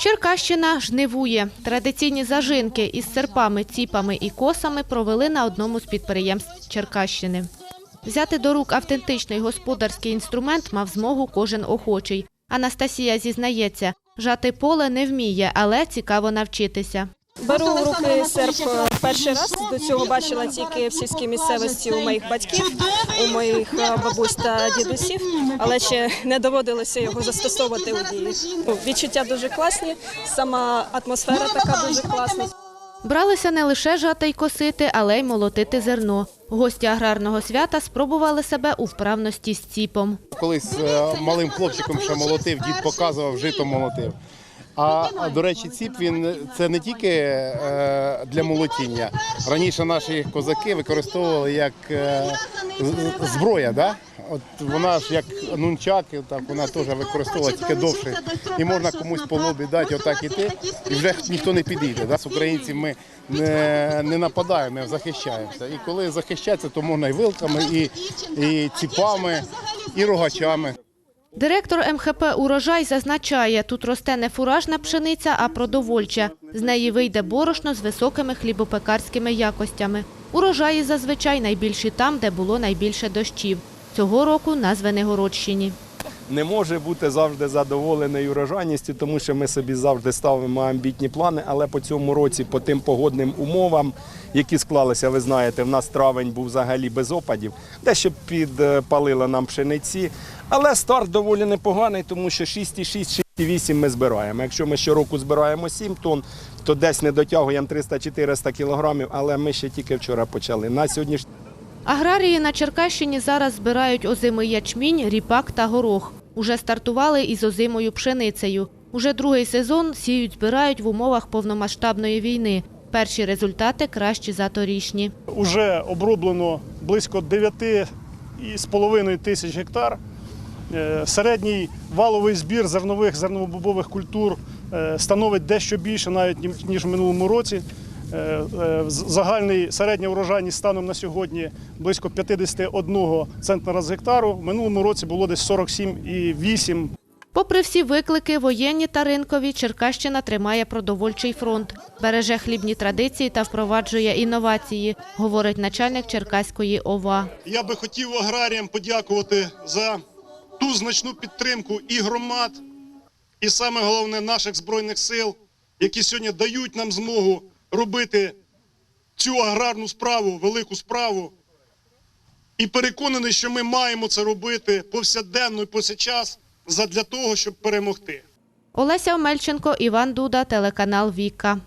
Черкащина жнивує. Традиційні зажинки із серпами, ціпами і косами провели на одному з підприємств Черкащини. Взяти до рук автентичний господарський інструмент мав змогу кожен охочий. Анастасія зізнається, жати поле не вміє, але цікаво навчитися. Беру в руки серп е, перший раз. До цього бачила тільки в сільській місцевості у моїх батьків, у моїх е, бабусь та дідусів, але ще не доводилося його застосовувати у дії. Відчуття дуже класні, сама атмосфера така дуже класна. Бралися не лише жати й косити, але й молотити зерно. Гості аграрного свята спробували себе у вправності з ціпом. Колись е, малим хлопчиком ще молотив, дід показував, жито молотив. А, а до речі, ціп він це не тільки е, для молотіння. Раніше наші козаки використовували як е, зброя. Да? От вона ж як нунчак, так вона теж використовувала тільки довше. І можна комусь по лобі дати, отак іти, і вже ніхто не підійде. Да? З українців ми не, не нападаємо, ми захищаємося. І коли захищатися, то можна і вилками, і, і ціпами, і рогачами. Директор МХП «Урожай» зазначає, тут росте не фуражна пшениця, а продовольча. З неї вийде борошно з високими хлібопекарськими якостями. Урожаї зазвичай найбільші там, де було найбільше дощів. Цього року на Звенигородщині. Не може бути завжди задоволений урожайністю, тому що ми собі завжди ставимо амбітні плани. Але по цьому році, по тим погодним умовам, які склалися, ви знаєте, в нас травень був взагалі без опадів, дещо підпалило нам пшениці. Але старт доволі непоганий, тому що 6,6, 6,8 ми збираємо. Якщо ми щороку збираємо 7 тонн, то десь не дотягуємо 300-400 кілограмів, але ми ще тільки вчора почали. На сьогоднішній Аграрії на Черкащині зараз збирають озимий ячмінь, ріпак та горох. Уже стартували із озимою пшеницею. Уже другий сезон сіють збирають в умовах повномасштабної війни. Перші результати кращі за торішні. Уже оброблено близько 9,5 тисяч гектар. Е, Середній валовий збір зернових зерновобобових культур е, становить дещо більше навіть ніж в минулому році. Е, е, Загальний середня урожайність станом на сьогодні близько 51 центнера з гектару. В минулому році було десь 47,8 Попри всі виклики, воєнні та ринкові, Черкащина тримає продовольчий фронт, береже хлібні традиції та впроваджує інновації, говорить начальник Черкаської ОВА. Я би хотів аграріям подякувати за ту значну підтримку і громад, і саме головне наших збройних сил, які сьогодні дають нам змогу робити цю аграрну справу, велику справу. І переконаний, що ми маємо це робити повсякденно і повсякчас задля того, щоб перемогти. Олеся Омельченко, Іван Дуда, телеканал Віка.